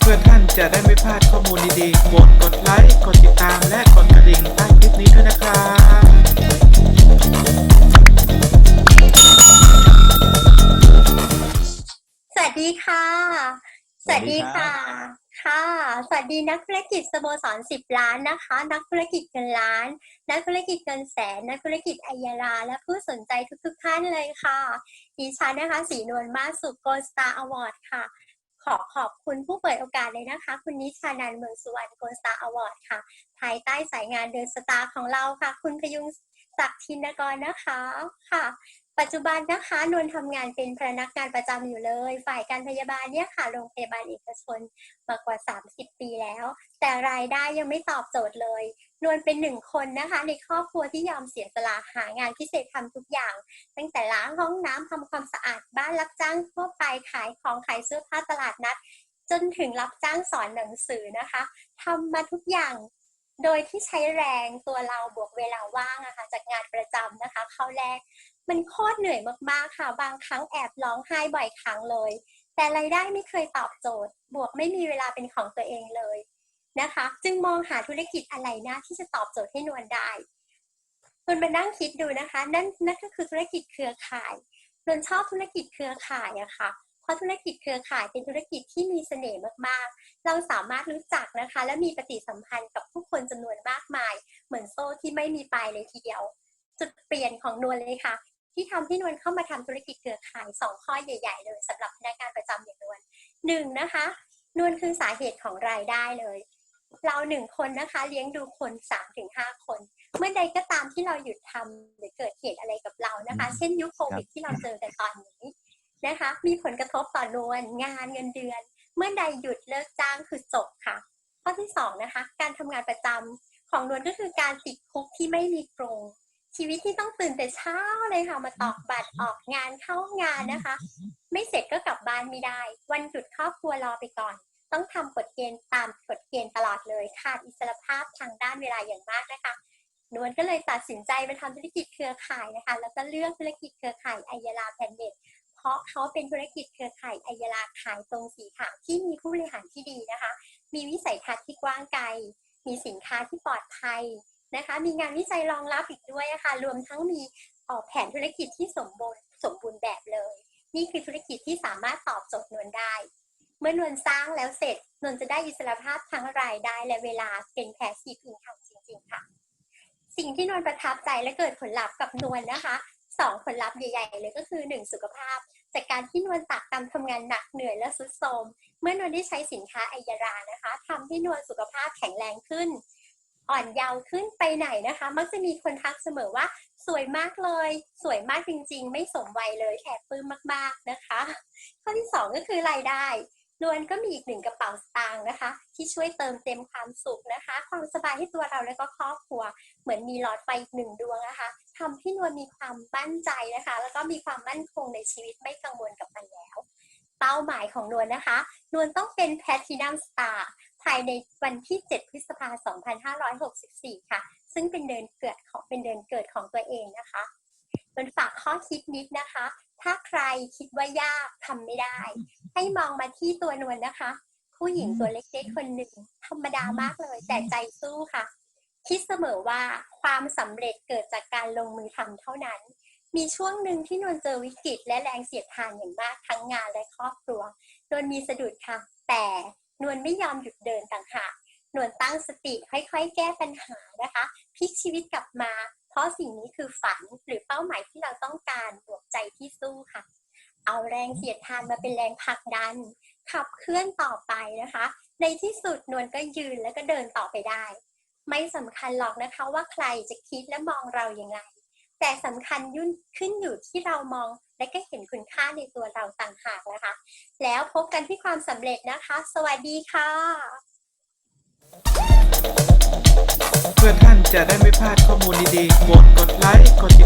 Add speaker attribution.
Speaker 1: เพื่อท่านจะได้ไม่พลาดข้อมูลดีๆโปรดกดไลค์ กดติดตามและกดกระดิ่งใต้คลิปนี้ด้วยนะครับ
Speaker 2: สวัสดีค่ะ สวัสดีค่ะ ค่ะ สวัสดีนักธุรกิจสโมสรสิบล้านนะคะ นักธุรกิจเงินล้าน นักธุรกิจเงินแสน นักธุรกิจอัยาราและผู้สนใจทุกๆท่านเลยค่ะดิฉันนะคะสีนวลมาสุโกลสตาร์อวอร์ดค่ะ ขอขอบคุณผู้เปิดโอกาสเลยนะคะ คุณนิชานันเมืองสุวรรณโกลสตาร์อวอร์ดค่ะ ภายใต้สายงานเดินสตาร์ของเราค่ะ คุณพยุงศักดิ์ชินกรนะคะค่ะ ปัจจุบันนะคะนวลทำงานเป็นพนักงานประจำอยู่เลย ฝ่ายการพยาบาลเนี่ยค่ะโรงพยาบาลเอกชนมากว่า 30 ปีแล้ว แต่รายได้ยังไม่ตอบโจทย์เลย นวลเป็นหนึ่งคนนะคะ ในครอบครัวที่ยอมเสียสละหางานพิเศษทำทุกอย่าง ตั้งแต่ล้างห้องน้ำทำความสะอาดบ้านรับจ้างทั่วไปขายของขายเสื้อผ้าตลาดนัด จนถึงรับจ้างสอนหนังสือนะคะทำมาทุกอย่างโดยที่ใช้แรงตัวเราบวกเวลาว่างอะค่ะจากงานประจำนะคะ เข้าแรก มันโคตรเหนื่อยมากๆค่ะ บางครั้งแอบร้องไห้บ่อยครั้งเลย แต่รายได้ไม่เคยตอบโจทย์ บวกไม่มีเวลาเป็นของตัวเองเลยนะคะ จึงมองหาธุรกิจอะไรนะที่จะตอบโจทย์ให้นวลได้นวลมานั่งคิดดูนะคะ นั่นนั่นก็คือธุรกิจเครือข่ายนวลชอบธุรกิจเครือข่ายอะค่ะเพราะธุรกิจเครือข่ายเป็นธุรกิจที่มีเสน่ห์มากๆ เราสามารถรู้จักนะคะ และมีปฏิสัมพันธ์กับผู้คนจำนวนมากมาย เหมือนโซ่ที่ไม่มีปลายเลยทีเดียว จุดเปลี่ยนของนวลเลยค่ะ ที่ทำให้นวลเข้ามาทำธุรกิจเครือข่ายสองข้อใหญ่ ๆ เลยสำหรับพนักงานประจำอย่างนวลหนึ่งนะคะนวลคือสาเหตุของรายได้เลย เราหนึ่งคนนะคะเลี้ยงดูคนสามถึงห้าคน เมื่อใดก็ตามที่เราหยุดทำหรือเกิดเหตุอะไรกับเรานะคะ เช่นยุคโควิดที่เราเจอกันตอนนี้นะคะ มีผลกระทบต่อนวลงานเงินเดือน เมื่อใดหยุดเลิกจ้างคือจบค่ะ ข้อที่สองนะคะการทำงานประจำของนวลก็คือการติดคุกที่ไม่มีกรง ชีวิตที่ต้องตื่นแต่เช้าเลยค่ะ มาตอกบัตรออกงานเข้างานนะคะ ไม่เสร็จก็กลับบ้านไม่ได้ วันหยุดครอบครัวรอไปก่อน ต้องทำกฎเกณฑ์ตามกฎเกณฑ์ตลอดเลยขาดอิสรภาพทางด้านเวลาอย่างมากนะคะนวลก็เลยตัดสินใจมาทำธุรกิจเครือข่ายนะคะ แล้วก็เลือกธุรกิจเครือข่ายไอยาลาแพนเน็ตเพราะเขาเป็นธุรกิจเครือข่ายไอยาลาขายตรงสีขาวที่มีผู้บริหารที่ดีนะคะ มีวิสัยทัศน์ที่กว้างไกล มีสินค้าที่ปลอดภัย นะคะ มีงานวิจัยรองรับอีกด้วยะค่ะ รวมทั้งมีออกแผนธุรกิจที่สมบูรณ์สมบูรณ์แบบเลย นี่คือธุรกิจที่สามารถตอบโจทย์นวลได้ เมื่อนวลสร้างแล้วเสร็จนวลจะได้อิสรภาพทั้งรายได้และเวลาเป็นแพสซีฟอินคัมจริง ๆ ค่ะ สิ่งที่นวลประทับใจและเกิดผลลัพธ์กับนวลนะคะสองผลลัพธ์ใหญ่ ๆ เลยก็คือหนึ่งสุขภาพ จากการที่นวลตากตำทำงานหนักเหนื่อยและสุดโทมเมื่อนวลได้ใช้สินค้าไอยารานะคะทำให้นวลสุขภาพแข็งแรงขึ้น อ่อนเยาว์ขึ้นไปไหนนะคะ มักจะมีคนทักเสมอว่า สวยมากเลย สวยมากจริง ๆ ไม่สมวัยเลยแถบปลื้มมากๆนะคะ ข้อที่ 2 ก็คือรายได้นวลก็มีอีกหนึ่งกระเป๋าสตางค์นะคะ ที่ช่วยเติมเต็มความสุขนะคะ ความสบายให้ตัวเราและก็ครอบครัว เหมือนมีหลอดไฟอีกหนึ่งดวงนะคะทำให้นวลมีความมั่นใจนะคะ แล้วก็มีความมั่นคงในชีวิตไม่กังวลกับมันแล้ว เป้าหมายของนวลนะคะ นวลต้องเป็นแพทินัมสตาร์ ภายในวันที่ 7 พฤษภาคม 2564 ค่ะ ซึ่งเป็นเดือนเกิดของเป็นเดือนเกิดของตัวเองนะคะนวลฝากข้อคิดนิดนะคะ ถ้าใครคิดว่ายากทำไม่ได้ ให้มองมาที่ตัวนวลนะคะ ผู้หญิงตัวเล็กๆคนหนึ่งธรรมดามากเลย แต่ใจสู้ค่ะ คิดเสมอว่าความสำเร็จเกิดจากการลงมือทำเท่านั้นมีช่วงหนึ่งที่นวลเจอวิกฤตและแรงเสียดทานอย่างมากทั้งงานและครอบครัวนวลมีสะดุดค่ะ แต่ นวลไม่ยอมหยุดเดินต่างหากนวลตั้งสติค่อยๆ แก้ปัญหานะคะพลิกชีวิตกลับมา เพราะสิ่งนี้คือฝันหรือเป้าหมายที่เราต้องการบวกใจที่สู้ค่ะ เอาแรงเสียดทานมาเป็นแรงผลักดัน ขับเคลื่อนต่อไปนะคะ ในที่สุดนวลก็ยืนแล้วก็เดินต่อไปได้ ไม่สำคัญหรอกนะคะว่าใครจะคิดและมองเราอย่างไร แต่สำคัญยุ่นขึ้นอยู่ที่เรามอง และก็เห็นคุณค่าในตัวเราต่างหากนะคะ แล้วพบกันที่ความสำเร็จนะคะ สวัสดีค่ะ
Speaker 1: เพื่อท่านจะได้ไม่พลาดข้อมูลดีๆโปรดกดไลค์ กดติด